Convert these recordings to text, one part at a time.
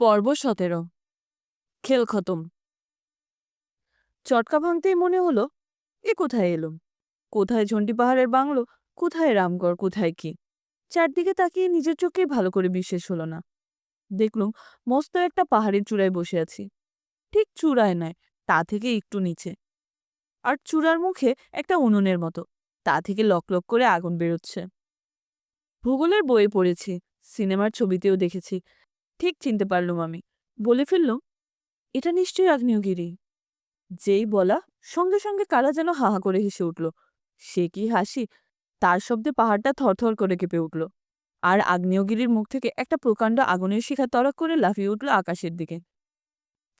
পর্ব সতেরো। খেল খতম। চটকা ভাঙতেই মনে হলো, এ কোথায় এলো কোথায় ঝন্টি পাহাড়ের বাংলো? কোথায় রামগড়? কোথায় কি? চারদিকে তাকিয়ে নিজের চোখে ভালো করে বিশ্বাস হলো না। দেখলুম, মস্ত একটা পাহাড়ের চূড়ায় বসে আছি। ঠিক চূড়ায় নয়, তা থেকে একটু নিচে। আর চূড়ার মুখে একটা উনুনের মতো, তা থেকে লক লক করে আগুন বেরোচ্ছে। ভূগোলের বইয়ে পড়েছি, সিনেমার ছবিতেও দেখেছি ঠিক চিনতে পারলুম আমি। বলে ফেললুম এটা নিশ্চয়ই আগ্নেয়গিরি। যেই বলা, সঙ্গে সঙ্গে কারা যেন হাহা করে হেসে উঠল। সে কি হাসি? তার শব্দে পাহাড়টা থরথর করে কেঁপে উঠল। আর আগ্নেয়গিরির মুখ থেকে একটা প্রকাণ্ড আগুনের শিখা তরক করে লাফিয়ে উঠল আকাশের দিকে।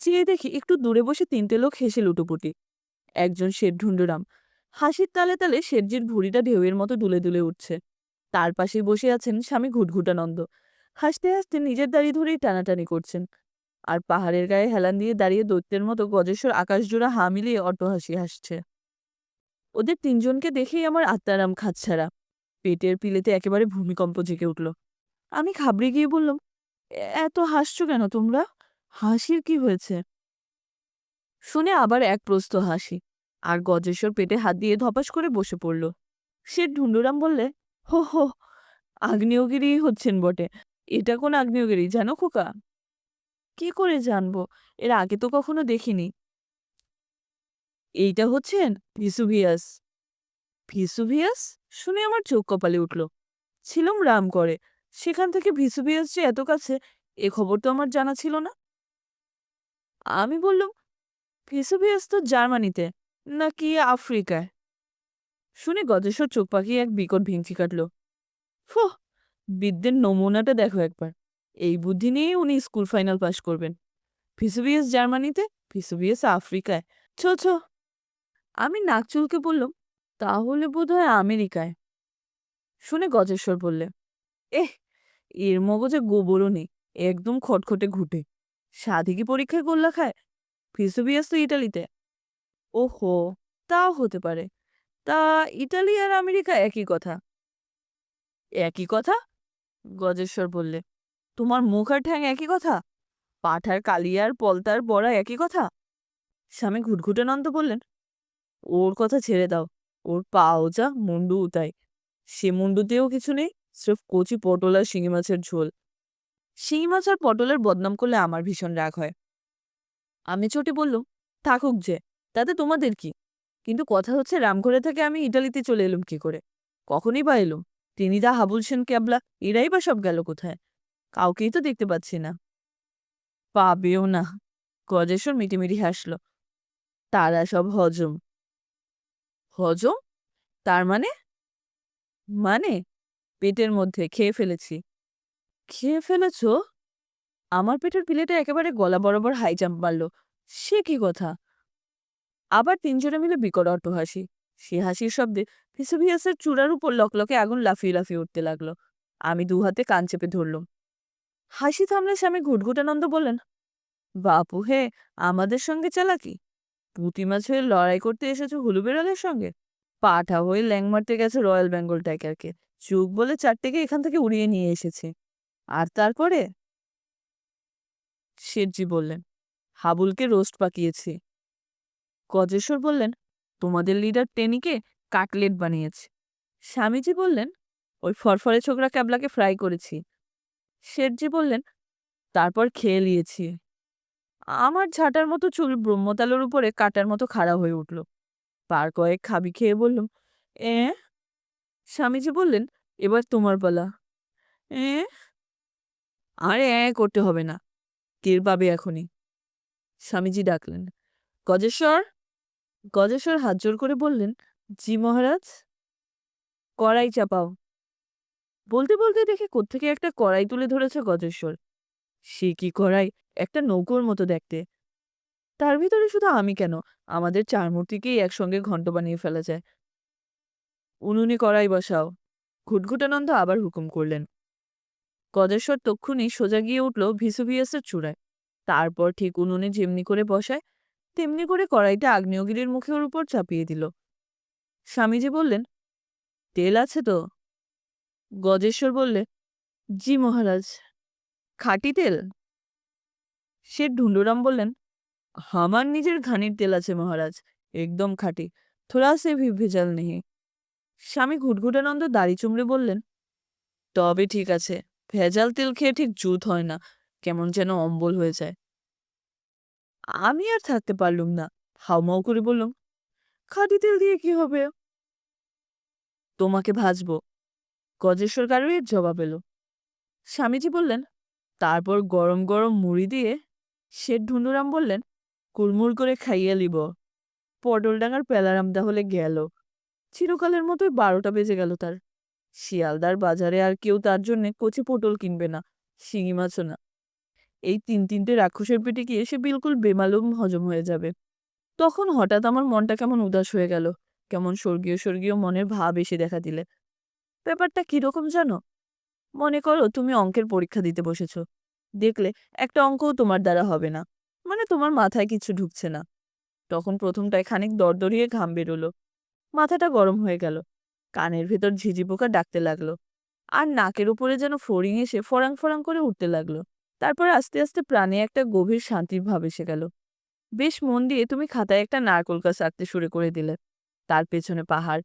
চেয়ে দেখি একটু দূরে বসে তিনটে লোক হেসে লুটোপুটি। একজন শেঠ ঢুন্ডুরাম হাসির তালে তালে শেরজির ভুঁড়িটা ঢেউয়ের মতো দুলে দুলে উঠছে। তার পাশেই বসে আছেন স্বামী ঘুটঘুটানন্দ। হাসতে হাসতে নিজের দাড়ি ধরেই টানাটানি করছেন। আর পাহাড়ের গায়ে হেলান দিয়ে দাঁড়িয়ে দৈত্যের মতো গজেশ্বর আকাশজোড়া হা মিলিয়ে অটো হাসি হাসছে। ওদের তিনজনকে দেখেই আমার আত্মারাম খাচ্ছাড়া পেটের পিলেতে একেবারে ভূমিকম্প জেগে উঠল। আমি খাবড়ে গিয়ে বললাম, "এ- এত হাসছো কেন তোমরা? হাসির কি হয়েছে? শুনে আবার এক প্রস্ত হাসি, আর গজেশ্বর পেটে হাত দিয়ে ধপাস করে বসে পড়ল। সে ঢুন্ডুরাম বললে, হো হো আগ্নেয়গিরি হচ্ছেন বটে। এটা কোন আগ্নেয়গিরি? জানো খোকা? কি করে জানব? এর আগে তো কখনো দেখিনি। এইটা হচ্ছেন ভিসুভিয়াস। ভিসুভিয়াস? শুনে আমার চোখ কপালে উঠল। ছিলুম রাম করে সেখান থেকে ভিসুভিয়াস যে এত কাছে, এ খবর তো আমার জানা ছিল না। আমি বললুম, ভিসুভিয়াস তো জার্মানিতে, নাকি আফ্রিকায়? শুনে গজেশ্বর চোখ পাকিয়ে এক বিকট ভেঙচি কাটল ফুহ! বিদ্যের নমুনাটা দেখো একবার। এই বুদ্ধি নিয়েই উনি স্কুল ফাইনাল পাশ করবেন। ভিসুভিয়াস জার্মানিতে ভিসুভিয়াস আফ্রিকায়। ছো ছো। আমি নাকচুলকে বললাম, তাহলে বোধহয় আমেরিকায়। শুনে গজেশ্বর বললে, এহ, এর মগজে গোবরও নেই, একদম খটখটে ঘুটে। সাধি কি পরীক্ষায় গোল্লা খায়? ভিসুভিয়াস তো ইটালিতে। ওহো, তাও হতে পারে। তা ইটালি আর আমেরিকা একই কথা? একই কথা? গজেশ্বর বললে, তোমার মুখ আর ঠ্যাং একই কথা? পাঠার কালিয়ার পলতার বড়া একই কথা? স্বামী ঘুটঘুটানন্দ বললেন, ওর কথা ছেড়ে দাও, ওর পাও যা মুন্ডু উতাই সে মুন্ডুতেও কিছু নেই, স্রেফ কচি পটল আর শিঙি মাছের ঝোল। শিঙি মাছ আর পটলের বদনাম করলে আমার ভীষণ রাগ হয়। আমি চটে বললুম, থাকুক যে, তাতে তোমাদের কি? কিন্তু কথা হচ্ছে রামঘরে থেকে আমি ইটালিতে চলে এলুম কি করে? কখনই বা এলুম? তিনি দা হাবুল সেন ক্যাবলা এরাই বা সব গেল কোথায়? কাউকেই তো দেখতে পাচ্ছি না। পাবেও না। গজেশ্বর মিটিমিটি হাসল। তারা সব হজম। হজম? তার মানে? মানে? পেটের মধ্যে, খেয়ে ফেলেছি। খেয়ে ফেলেছ? আমার পেটের পিলেটা একেবারে গলা বরাবর হাই জাম্প মারল। সে কি কথা? আবার তিনজনে মিলে বিকট অট্ট হাসি সে হাসির শব্দে ফিসোভিয়াসের চূড়ার উপর লকলকে আগুন লাফিয়ে লাফিয়ে উঠতে লাগল। আমি দু হাতে কান চেপে ধরলুম। হাসি থামলে স্বামী ঘুটঘুটানন্দ বললেন, বাপু, হে, আমাদের সঙ্গে চালাকি? পুঁতি মাছ হয়ে লড়াই করতে এসেছ হুলু বেড়ালের সঙ্গে? পাঠা হয়ে ল্যাং মারতে গেছে রয়্যাল বেঙ্গল টাইগারকে। চুপ বলে চারটেকে এখান থেকে উড়িয়ে নিয়ে এসেছে। আর তারপরে? শেঠজি বললেন, হাবুলকে রোস্ট পাকিয়েছি। গজেশ্বর বললেন তোমাদের লিডার টেনিকে কাটলেট বানিয়েছে। স্বামীজি বললেন, ওই ফরফরে ছোকরা ক্যাবলাকে ফ্রাই করেছি। শেঠজি বললেন, তারপর খেয়ে নিয়েছি। আমার ঝাঁটার মতো চুল ব্রহ্মতালের উপরে কাটার মতো খাড়া হয়ে উঠল। পার কয়েক খাবি খেয়ে বললুম, এ? স্বামীজি বললেন, এবার তোমার পালা। এ? আরে, এ করতে হবে না। টের পাবে এখনই। স্বামীজি ডাকলেন, গজেশ্বর গজেশ্বর হাত জোর করে বললেন, জি মহারাজ। কড়াই চাপাও। বলতে বলতে দেখে কোত্থেকে একটা কড়াই তুলে ধরেছে গজেশ্বর। সে কি কড়াই? একটা নৌকোর মতো দেখতে। তার ভিতরে শুধু আমি কেন? আমাদের চার মূর্তিকেই একসঙ্গে ঘণ্ট বানিয়ে ফেলা যায়। উনুনে কড়াই বসাও। ঘুটঘুটানন্দ আবার হুকুম করলেন। গজেশ্বর তক্ষুনি সোজা গিয়ে উঠল ভিসুভিয়াসের চূড়ায়। তারপর ঠিক উনুনে যেমনি করে বসায় তেমনি করে কড়াইটা আগ্নেয়গিরির মুখের উপর চাপিয়ে দিল। স্বামীজি বললেন, তেল আছে তো? গজেশ্বর বললে, জি মহারাজ। খাঁটি তেল? সে ঢুন্ডুরাম বললেন, আমার নিজের ঘানির তেল আছে মহারাজ, একদম খাঁটি। থোড়া সে ভি ভেজাল স্বামী ঘুটঘুটানন্দ দাড়ি চুমড়ে বললেন, তবে ঠিক আছে, ভেজাল তেল খেয়ে ঠিক জুত হয় না, কেমন যেন অম্বল হয়ে যায়। আমি আর থাকতে পারলুম না। হাউমাউ করে বললাম, খাঁটি তেল দিয়ে কি হবে? তোমাকে ভাজবো। গজেশ্বর গারুয়ের জবাব এলো। স্বামীজি বললেন, তারপর গরম গরম মুড়ি দিয়ে শেঠ ঢুন্ডুরাম বললেন, কুড়মুড় করে খাইয়ে লিব। পটলডাঙ্গার পেলারাম তাহলে গেল। চিরকালের মতোই বারোটা বেজে গেল তার। শিয়ালদার বাজারে আর কেউ তার জন্যে কচি পটল কিনবে না, শিঙি মাছও না। এই তিন তিনটে রাক্ষসের পেটে গিয়ে সে বিলকুল বেমালুম হজম হয়ে যাবে। তখন হঠাৎ আমার মনটা কেমন উদাস হয়ে গেল। কেমন স্বর্গীয় স্বর্গীয় মনের ভাব এসে দেখা দিলে। ব্যাপারটা কীরকম জানো? মনে করো তুমি অঙ্কের পরীক্ষা দিতে বসেছ। দেখলে একটা অঙ্কও তোমার দ্বারা হবে না। মানে তোমার মাথায় কিছু ঢুকছে না। তখন প্রথমটায় খানিক দরদরিয়ে ঘাম বেরোলো। মাথাটা গরম হয়ে গেল। কানের ভেতর ঝিঝি পোকা ডাকতে লাগল। আর নাকের উপরে যেন ফড়িং এসে ফরাং ফরাং করে উঠতে লাগল। তারপর আস্তে আস্তে প্রাণে একটা গভীর শান্তির ভাব এসে গেল। বেশ মন দিয়ে তুমি খাতায় একটা নারকোল গাছ আঁকতে শুরু করে দিলে। তার পেছনে পাহাড়,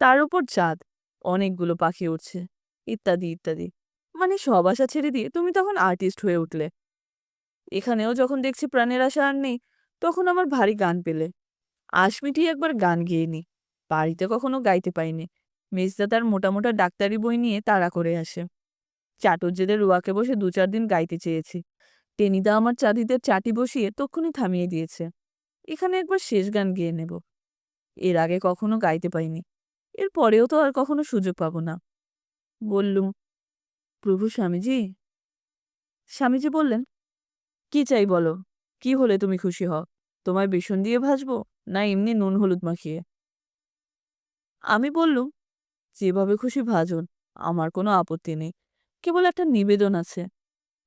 তার উপর চাঁদ, অনেকগুলো পাখি উঠছে ইত্যাদি ইত্যাদি। মানে সব আশা ছেড়ে দিয়ে তুমি তখন আর্টিস্ট হয়ে উঠলে। এখানেও যখন দেখছি প্রাণের আশা আর নেই, তখন আমার ভারী গান পেলে। আশমিটি একবার গান গেয়ে নি। বাড়িতে কখনো গাইতে পাইনি মেজদা তার মোটা মোটা ডাক্তারি বই নিয়ে তাড়া করে আসে। চাটুর্যেদের রুয়াকে বসে দু চার দিন গাইতে চেয়েছি। টেনিদা আমার চাঁদিদের চাটি বসিয়ে তক্ষুনি থামিয়ে দিয়েছে। এখানে একবার শেষ গান গেয়ে নেব। এর আগে কখনো গাইতে পাইনি এর পরেও তো আর কখনো সুযোগ পাব না। বললুম, প্রভু স্বামীজি। স্বামীজি বললেন, কি চাই বলো? কি হলে তুমি খুশি হও? তোমায় বেসন দিয়ে ভাজবো না এমনি নুন হলুদ মাখিয়ে? আমি বললুম, যেভাবে খুশি ভাজুন, আমার কোনো আপত্তি নেই। কেবল একটা নিবেদন আছে।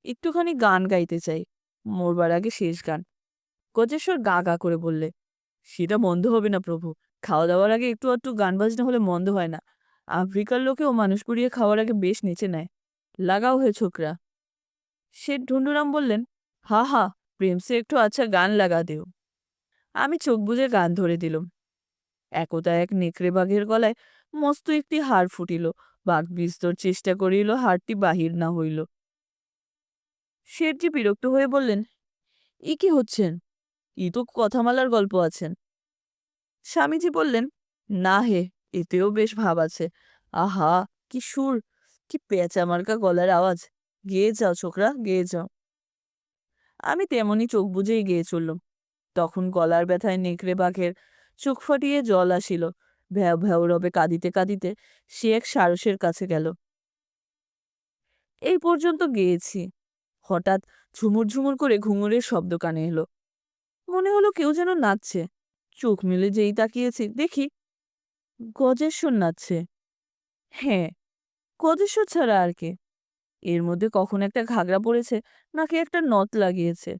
একটুখানি গান গাইতে চাই। মরবার আগে শেষ গান। গজেশ্বর গা গা করে বললে, সেটা মন্দ হবে না প্রভু। খাওয়া দাওয়ার আগে একটু একটু গান বাজনা হলে মন্দ হয় না। আফ্রিকার লোকেও মানুষ পুড়িয়ে খাওয়ার আগে বেশ নেচে নেয়। লাগাও হয়ে ছোকরা। শেঠ ঢুন্ডুরাম বললেন, হা হা প্রেমসে একটু আচ্ছা গান লাগা দেও। আমি চোখ বুজে গান ধরে দিলুম। একদা এক নেকড়ে বাঘের গলায় মস্ত একটি হাড় ফুটিল। বাঘ বিস্তর চেষ্টা করিল, হাড়টি বাহির না হইল। শেঠজি বিরক্ত হয়ে বললেন, ই কি হচ্ছেন? ই তো কথামালার গল্প আছেন। স্বামীজি বললেন, না হে, এতেও বেশ ভাব আছে। আহা, কি সুর, কি পেঁচা মার্কা গলার আওয়াজ। গেয়ে যাও ছোকরা, গেয়ে যাও। আমি তেমনি চোখ বুঝেই গেয়ে চললুম। তখন গলার ব্যথায় নেকড়ে বাঘের চোখ ফাটিয়ে জল আসিল। ভ্যাও ভ্যাও রবে কাঁদিতে কাঁদিতে সে এক সারসের কাছে গেল। এই পর্যন্ত গেয়েছি। হঠাৎ ঝুমুর ঝুমুর করে ঘুঙুরের শব্দ কানে এলো। মনে হলো কেউ যেন নাচছে। চোখ মেলে যেই তাকিয়েছি, দেখি গজেশ্বর নাচছে। হ্যাঁ গজেশ্বর ছাড়া আর কে? এর মধ্যে কখন একটা ঘাগরা পড়েছে, নাকি একটা নথ লাগিয়েছে।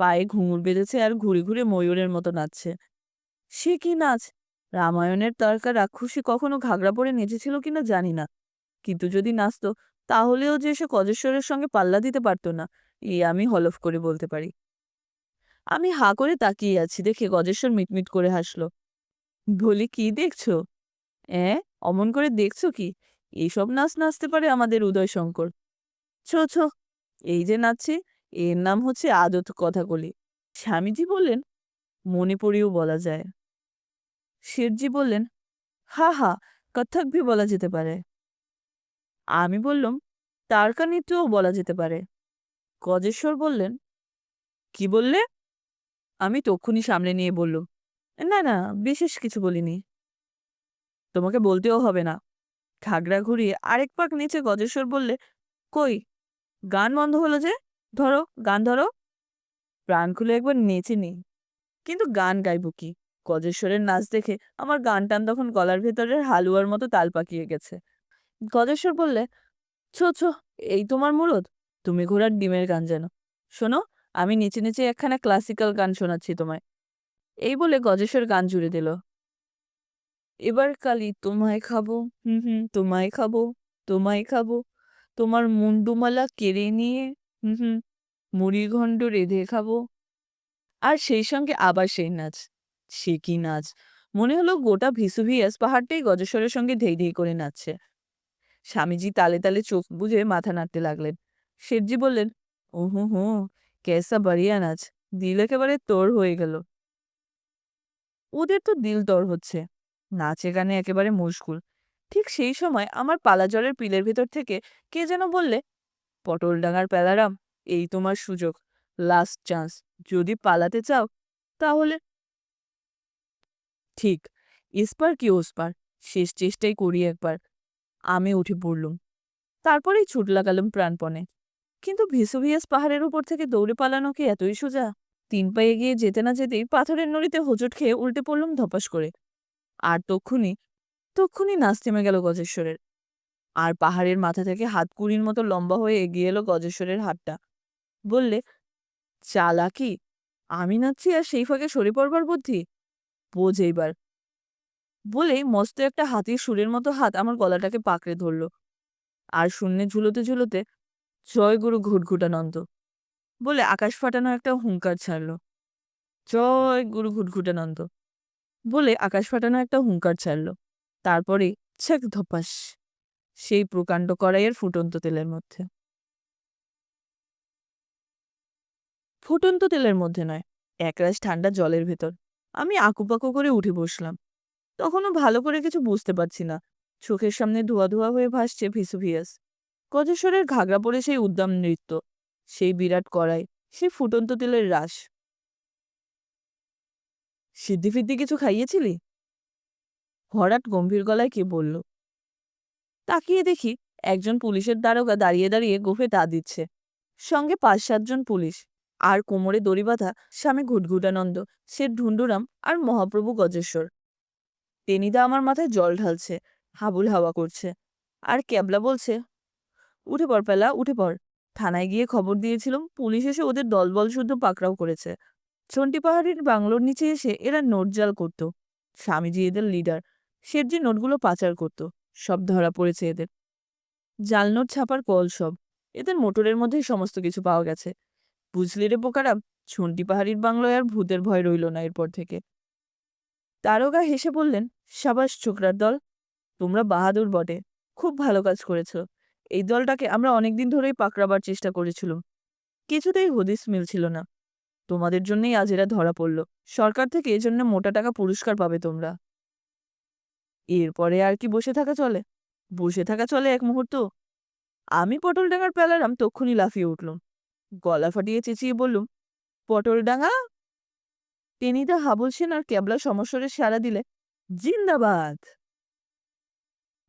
পায়ে ঘুঙুর বেঁধেছে আর ঘুরে ঘুরে ময়ূরের মতো নাচছে। সে কি নাচ? রামায়ণের তারকা রাক্ষসী কখনো ঘাগরা পরে নেচেছিল কিনা জানি না। কিন্তু যদি নাচত, তাহলেও যে সে কজেশ্বরের সঙ্গে পাল্লা দিতে পারতো না এই আমি হলফ করে বলতে পারি। আমি হা করে তাকিয়ে আছি দেখে গজেশ্বর মিটমিট করে হাসলো। বলি, কি দেখছ? অ্যাঁ অমন করে দেখছ কি? এইসব নাচ নাচতে পারে আমাদের উদয় শঙ্কর। ছো ছো, এই যে নাচছে, এর নাম হচ্ছে আদত কথাকলি। স্বামীজি বললেন মণিপুরীও বলা যায়। শেঠজি বললেন, হা হা কত্থক ভি বলা যেতে পারে। আমি বললাম তারকা নৃত্যও বলা যেতে পারে। গজেশ্বর বললেন, কি বললে? আমি তক্ষুনি সামনে নিয়ে বললুম, না না, বিশেষ কিছু বলিনি। তোমাকে বলতেও হবে না। ঘাগরা ঘুরিয়ে আরেক পাক নিচে গজেশ্বর বললে, কই, গান বন্ধ হলো যে, ধরো, গান ধরো। প্রাণ খুলে একবার নেচে নি কিন্তু গান গাইব কি? গজেশ্বরের নাচ দেখে আমার গান টান তখন গলার ভেতরের হালুয়ার মতো তাল পাকিয়ে গেছে। গজেশ্বর বললে, ছো ছো, এই তোমার মুরদ? তুমি ঘোড়ার ডিমের গান যেন শোনো, আমি নিচে নিচে একখানা ক্লাসিক্যাল গান শোনাচ্ছি তোমায়। এই বলে গজেশ্বর গান জুড়ে দিল। এবার কালি তোমায় খাব, হুম হুম, তোমায় খাব তোমায় খাব। তোমার মুন্ডুমালা কেড়ে নিয়ে, হুম হুম মুড়িঘণ্ট রেঁধে খাব। আর সেই সঙ্গে আবার সেই নাচ। সে কি নাচ। মনে হলো গোটা ভিসুভিয়াস পাহাড়টাই গজেশ্বরের সঙ্গে ধেই ধেই করে নাচছে। স্বামীজি তালে তালে চোখ বুজে মাথা নাড়তে লাগলেন। শেঠজি বললেন ও হু হু কেসা বাড়িয়া নাচ, দিল একেবারে তোর হয়ে গেল। ওদের তো দিল তোর হচ্ছে, নাচে গানে একেবারে মুশকুল। ঠিক সেই সময় আমার পালা জলের পিলের ভেতর থেকে কে যেন বললে, পটল ডাঙার প্যালারাম এই তোমার সুযোগ লাস্ট চান্স যদি পালাতে চাও, তাহলে ঠিক এসপার কি ওসপার? শেষ চেষ্টাই করি একবার। আমি উঠে পড়লুম। তারপরেই ছুট লাগালাম প্রাণপণে। কিন্তু ভিসুভিয়াস পাহাড়ের উপর থেকে দৌড়ে পালানো কি এতই সোজা? তিন পায়ে এগিয়ে যেতে না যেতেই পাথরের নড়িতে হোঁচট খেয়ে উল্টে পড়লুম ধপাস করে। আর তক্ষুনি তক্ষুনি নাচ থেমে গেল গজেশ্বরের। আর পাহাড়ের মাথা থেকে হাত কুড়ির মতো লম্বা হয়ে এগিয়ে এলো গজেশ্বরের হাতটা। বললে, চালাকি? আমি নাচছি আর সেই ফাঁকে সরে পড়বার বুদ্ধি? বোঝ এইবার বলেই মস্ত একটা হাতির সুরের মতো হাত আমার গলাটাকে পাকড়ে ধরল। আর শূন্যে ঝুলোতে ঝুলোতে, জয় গুরু ঘুটঘুটানন্দ। বলে আকাশ ফাটানো একটা হুঙ্কার ছাড়ল। জয় গুরু ঘুটঘুটানন্দ। বলে আকাশ ফাটানো একটা হুঙ্কার ছাড়ল। তারপরে ছেক ধপাস। সেই প্রকাণ্ড কড়াইয়ের ফুটন্ত তেলের মধ্যে। ফুটন্ত তেলের মধ্যে নয় একরাশ ঠান্ডা জলের ভেতর। আমি আকুপাকু করে উঠে বসলাম। তখনও ভালো করে কিছু বুঝতে পারছি না। চোখের সামনে ধোয়া ধোয়া হয়ে ভাসছে ভিসুভিয়াস। গজেশ্বরের ঘাগরা পরে সেই উদ্দাম নৃত্য, সেই বিরাট কড়াই, সেই ফুটন্ত তেলের রাস। সিদ্ধি ফিদ্ধি কিছু খাইয়েছিলি? হঠাৎ গম্ভীর গলায় কে বলল। তাকিয়ে দেখি একজন পুলিশের দ্বারকা দাঁড়িয়ে দাঁড়িয়ে গোফে তা দিচ্ছে। সঙ্গে পাঁচ সাতজন পুলিশ। আর কোমরে দড়ি বাঁধা স্বামী ঘুটঘুটানন্দ, সে ঢুন্ডুরাম আর মহাপ্রভু গজেশ্বর। টেনিদা আমার মাথায় জল ঢালছে, হাবুল হাওয়া করছে। আর ক্যাবলা বলছে, উঠে পড় পেলা, উঠে পড়। থানায় গিয়ে খবর দিয়েছিলাম, পুলিশ এসে ওদের দলবল শুদ্ধ পাকড়াও করেছে। চন্টি পাহাড়ির বাংলোর নিচে এসে এরা নোট জাল করত। স্বামীজি এদের লিডার শেঠজি নোটগুলো পাচার করত, সব ধরা পড়েছে এদের। জাল নোট ছাপার কল সব, এদের মোটরের মধ্যেই সমস্ত কিছু পাওয়া গেছে। বুঝলি রে বোকারা? ছন্টি পাহাড়ির বাংলোয় আর ভূতের ভয় রইল না এরপর থেকে। তারকা হেসে বললেন, সাবাস ছোকরার দল, তোমরা বাহাদুর বটে। খুব ভালো কাজ করেছ। এই দলটাকে আমরা অনেকদিন ধরেই পাকড়াবার চেষ্টা করেছিলাম। কিছুতেই হদিস মিলছিল না। তোমাদের জন্যই আজ এরা ধরা পড়ল। সরকার থেকে এজন্য মোটা টাকা পুরস্কার পাবে তোমরা। এরপরে আর কি বসে থাকা চলে? বসে থাকা চলে এক মুহূর্ত। আমি পটল ডাঙার পেলারাম তক্ষুনি লাফিয়ে উঠলুম। গলা ফাটিয়ে চেঁচিয়ে বললুম, পটল ডাঙা? টেনিদা হাবুল সেন আর ক্যাবলা সমস্বরে সারা দিলে, জিন্দাবাদ।